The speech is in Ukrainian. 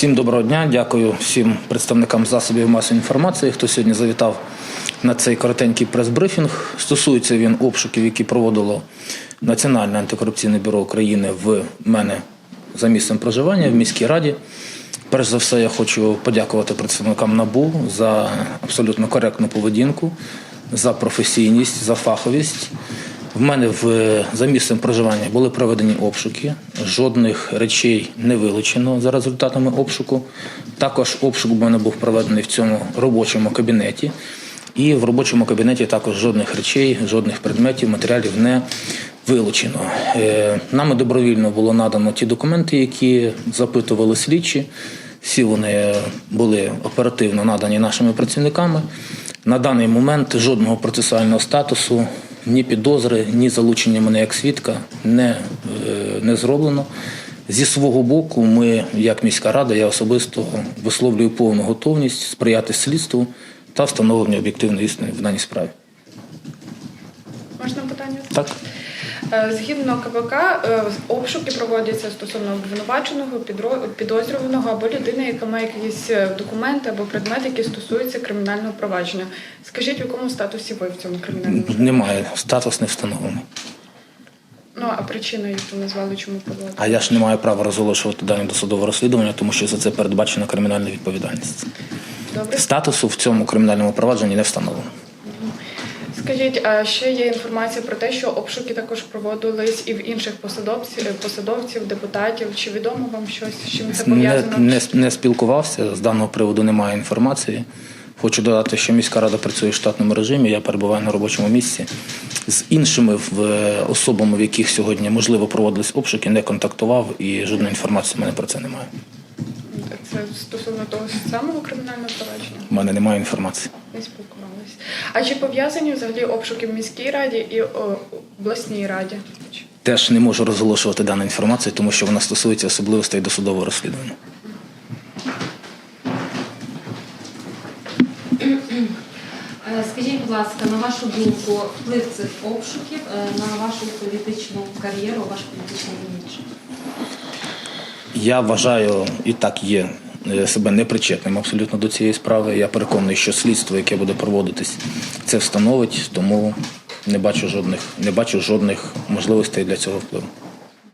Всім доброго дня. Дякую всім представникам засобів масової інформації, хто сьогодні завітав на цей коротенький прес-брифінг. Стосується він обшуків, які проводило Національне антикорупційне бюро України в мене за місцем проживання в міській раді. Перш за все, я хочу подякувати представникам НАБУ за абсолютно коректну поведінку, за професійність, за фаховість. В мене в за місцем проживання були проведені обшуки. Жодних речей не вилучено за результатами обшуку. Також обшук в мене був проведений в цьому робочому кабінеті. І в робочому кабінеті також жодних речей, жодних предметів, матеріалів не вилучено. Е, Нами добровільно було надано ті документи, які запитували слідчі. Всі вони були оперативно надані нашими працівниками. На даний момент жодного процесуального статусу, ні підозри, ні залучення мене як свідка не, е, не зроблено. Зі свого боку, ми, як міська рада, я особисто висловлюю повну готовність сприяти слідству та встановленню об'єктивної істини в даній справі. Можна питання? Так. Е, Згідно КПК, е, обшуки проводяться стосовно обвинуваченого, підозрюваного або людини, яка має якісь е, документи або предмети, які стосуються кримінального провадження. Скажіть, в якому статусі ви в цьому кримінальному? Немає, статус не встановлений. Ну а причина, яку назвали, чому проводили? А я ж не маю права розголошувати дані досудового розслідування, тому що за це передбачена кримінальна відповідальність. Добре. Статусу в цьому кримінальному провадженні не встановлено. Скажіть, а ще є інформація про те, що обшуки також проводились і в інших посадовців, посадовців, депутатів. Чи відомо вам щось, з чим це Не, пов'язано? не, не спілкувався з даного приводу. Немає інформації. Хочу додати, що міська рада працює в штатному режимі. Я перебуваю на робочому місці. З іншими в, е, особами, в яких сьогодні можливо проводились обшуки, не контактував і жодної інформації в мене про це немає. Це стосовно того самого кримінального провадження? У мене немає інформації. Не спілкувалися. А чи пов'язані взагалі обшуки в міській раді і о, обласній раді? Теж не можу розголошувати дану інформацію, тому що вона стосується особливостей досудового розслідування. Е, Скажіть, будь ласка, на вашу думку, вплив цих обшуків е, на вашу політичну кар'єру, ваш політичний імідж? Я вважаю, і так є себе непричетним абсолютно до цієї справи. Я переконаний, що слідство, яке буде проводитись, це встановить, тому не бачу жодних, не бачу жодних можливостей для цього впливу.